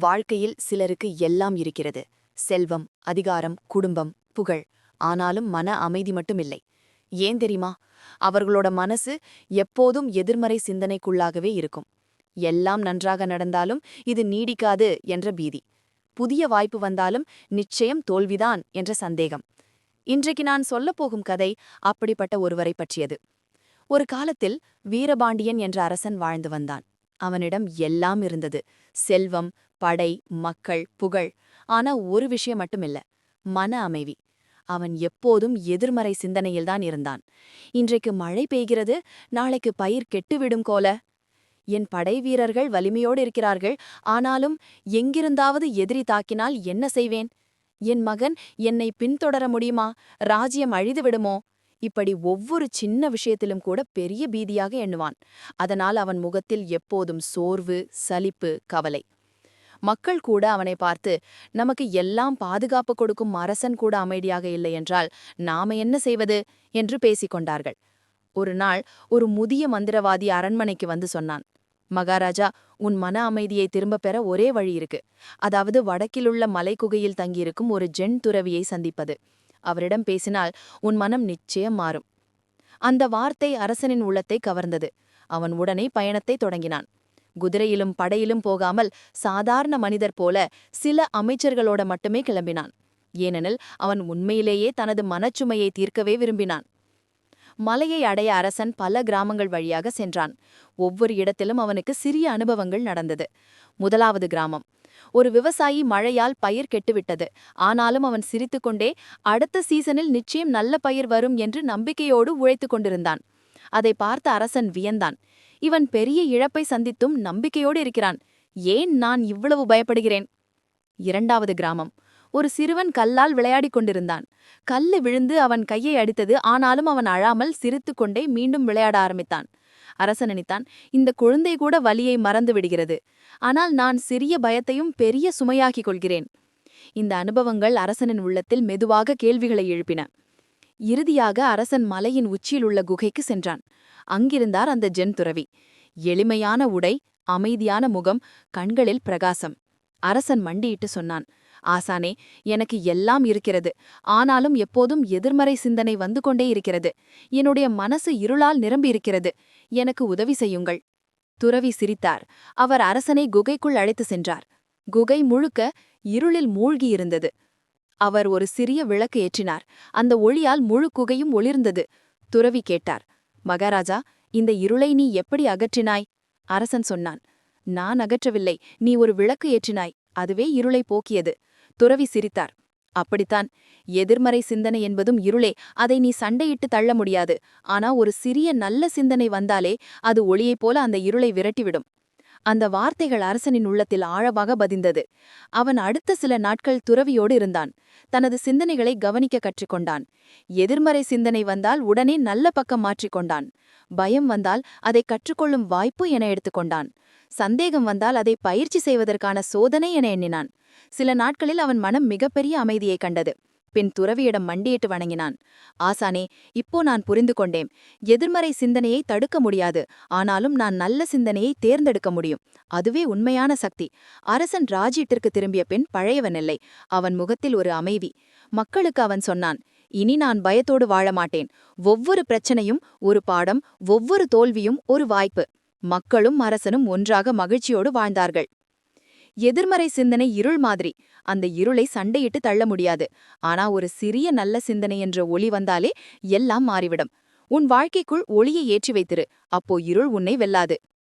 வாழ்க்கையில் சிலருக்கு எல்லாம் இருக்கிறது. செல்வம் அதிகாரம் குடும்பம் புகழ். ஆனாலும் மன அமைதி மட்டும் இல்லை ஏன் தெரியுமா? அவர்களோட மனசு எப்போதும் எதிர்மறை சிந்தனைக்குள்ளாகவே இருக்கும். எல்லாம் நன்றாக நடந்தாலும் இது நீடிக்காது என்ற பீதி. புதிய வாய்ப்பு வந்தாலும் நிச்சயம் தோல்விதான் என்ற சந்தேகம். இன்றைக்கு நான் சொல்லப்போகும் கதை அப்படிப்பட்ட ஒருவரை பற்றியது. ஒரு காலத்தில் வீரபாண்டியன் என்ற அரசன் வாழ்ந்து வந்தான். அவனிடம் எல்லாம் இருந்தது. செல்வம் படை மக்கள் புகழ். ஆனா ஒரு விஷயம் மட்டுமில்ல மன அமைதி. அவன் எப்போதும் எதிர்மறை சிந்தனையில்தான் இருந்தான். இன்றைக்கு மழை பெய்கிறது நாளைக்கு பயிர் கெட்டுவிடும் கோல. என் படை வீரர்கள் வலிமையோடு இருக்கிறார்கள் ஆனாலும் எங்கிருந்தாவது எதிரி தாக்கினால் என்ன செய்வேன்? என் மகன் என்னை பின்தொடர முடியுமா? ராஜ்யம் அழிதுவிடுமோ இப்படி ஒவ்வொரு சின்ன விஷயத்திலும் கூட பெரிய பீதியாக எண்ணுவான். அதனால் அவன் முகத்தில் எப்போதும் சோர்வு சலிப்பு கவலை. மக்கள் கூட அவனை பார்த்து நமக்கு எல்லாம் பாதுகாப்பு கொடுக்கும் அரசன் கூட அமைதியாக இல்லை என்றால் நாம என்ன செய்வது? என்று பேசிக் கொண்டார்கள். ஒரு நாள் ஒரு முதிய மந்திரவாதி அரண்மனைக்கு வந்து சொன்னான் மகாராஜா உன் மன அமைதியை திரும்பப் பெற ஒரே வழி இருக்கு. அதாவது வடக்கிலுள்ள மலைக்குகையில் தங்கியிருக்கும் ஒரு ஜென் துறவியை சந்திப்பது. அவரிடம் பேசினால் உன் மனம் நிச்சயம் மாறும். அந்த வார்த்தை அரசனின் உள்ளத்தை கவர்ந்தது. அவன் உடனே பயணத்தை தொடங்கினான். குதிரையிலும் படையிலும் போகாமல் சாதாரண மனிதர் போல சில அமைச்சர்களோட மட்டுமே கிளம்பினான். ஏனெனில் அவன் உண்மையிலேயே தனது மனச்சுமையை தீர்க்கவே விரும்பினான். மலையை அடைய அரசன் பல கிராமங்கள் வழியாக சென்றான். ஒவ்வொரு இடத்திலும் அவனுக்கு சிறிய அனுபவங்கள் நடந்தது. முதலாவது கிராமம். ஒரு விவசாயி மழையால் பயிர் கெட்டுவிட்டது. ஆனாலும் அவன் சிரித்துக்கொண்டே அடுத்த சீசனில் நிச்சயம் நல்ல பயிர் வரும் என்று நம்பிக்கையோடு உழைத்துக் கொண்டிருந்தான். அதை பார்த்த அரசன் வியந்தான். இவன் பெரிய இழப்பை சந்தித்தும் நம்பிக்கையோடு இருக்கிறான். ஏன் நான் இவ்வளவு பயப்படுகிறேன்? இரண்டாவது கிராமம். ஒரு சிறுவன் கல்லால் விளையாடிக் கொண்டிருந்தான். கல்லு விழுந்து அவன் கையை அடித்தது ஆனாலும் அவன் அழாமல் சிரித்துக்கொண்டே மீண்டும் விளையாட ஆரம்பித்தான். அரசன் நினைத்தான் இந்த குழந்தை கூட வலியை மறந்து விடுகிறது. ஆனால் நான் சிறிய பயத்தையும் பெரிய சுமையாக்கிக் கொள்கிறேன். இந்த அனுபவங்கள் அரசனின் உள்ளத்தில் மெதுவாக கேள்விகளை எழுப்பின. இறுதியாக அரசன் மலையின் உச்சியிலுள்ள குகைக்கு சென்றான். அங்கிருந்தார் அந்த ஜென் துறவி. எளிமையான உடை அமைதியான முகம் கண்களில் பிரகாசம். அரசன் மண்டியிட்டு சொன்னான் ஆசானே எனக்கு எல்லாம் இருக்கிறது. ஆனாலும் எப்போதும் எதிர்மறை சிந்தனை வந்து கொண்டே இருக்கிறது. என்னுடைய மனசு இருளால் நிரம்பியிருக்கிறது எனக்கு உதவி செய்யுங்கள். துறவி சிரித்தார். அவர் அரசனை குகைக்குள் அழைத்து சென்றார். குகை முழுக்க இருளில் மூழ்கியிருந்தது. அவர் ஒரு சிறிய விளக்கு ஏற்றினார். அந்த ஒளியால் முழு குகையும் ஒளிர்ந்தது. துறவி கேட்டார் மகாராஜா இந்த இருளை நீ எப்படி அகற்றினாய்? அரசன் சொன்னான் நான் அகற்றவில்லை நீ ஒரு விளக்கு ஏற்றினாய் அதுவே இருளை போக்கியது. துறவி சிரித்தார் அப்படித்தான் எதிர்மறை சிந்தனை என்பதும் இருளே அதை நீ சண்டையிட்டு தள்ள முடியாது. ஆனா ஒரு சிறிய நல்ல சிந்தனை வந்தாலே அது ஒளியைப் போல அந்த இருளை விரட்டிவிடும். அந்த வார்த்தைகள் அரசனின் உள்ளத்தில் ஆழமாக பதிந்தது. அவன் அடுத்த சில நாட்கள் துறவியோடு இருந்தான். தனது சிந்தனைகளை கவனிக்க கற்றுக்கொண்டான். எதிர்மறை சிந்தனை வந்தால் உடனே நல்ல பக்கம் மாற்றிக்கொண்டான் பயம் வந்தால் அதை கற்றுக்கொள்ளும் வாய்ப்பு என எடுத்துக்கொண்டான் சந்தேகம் வந்தால் அதை பயிற்சி செய்வதற்கான சோதனை என எண்ணினான். சில நாட்களில் அவன் மனம் மிகப்பெரிய அமைதியை கண்டது. பின் துறவியிடம் மண்டியிட்டு வணங்கினான். ஆசானே இப்போ நான் புரிந்து கொண்டேன். எதிர்மறை சிந்தனையை தடுக்க முடியாது. ஆனாலும் நான் நல்ல சிந்தனையை தேர்ந்தெடுக்க முடியும். அதுவே உண்மையான சக்தி. அரசன் ராஜீட்டிற்கு திரும்பிய பின் பழையவனில்லை அவன் முகத்தில் ஒரு அமைதி. மக்களுக்கு அவன் சொன்னான் இனி நான் பயத்தோடு வாழ மாட்டேன். ஒவ்வொரு பிரச்சனையும் ஒரு பாடம் ஒவ்வொரு தோல்வியும் ஒரு வாய்ப்பு. மக்களும் அரசனும் ஒன்றாக மகிழ்ச்சியோடு வாழ்ந்தார்கள். எதிர்மறை சிந்தனை இருள் மாதிரி. அந்த இருளை சண்டையிட்டு தள்ள முடியாது. ஆனா ஒரு சிறிய நல்ல சிந்தனை என்ற ஒளி வந்தாலே எல்லாம் மாறிவிடும். உன் வாழ்க்கைக்குள் ஒளியை ஏற்றி வைத்திரு. அப்போ இருள் உன்னை வெல்லாது.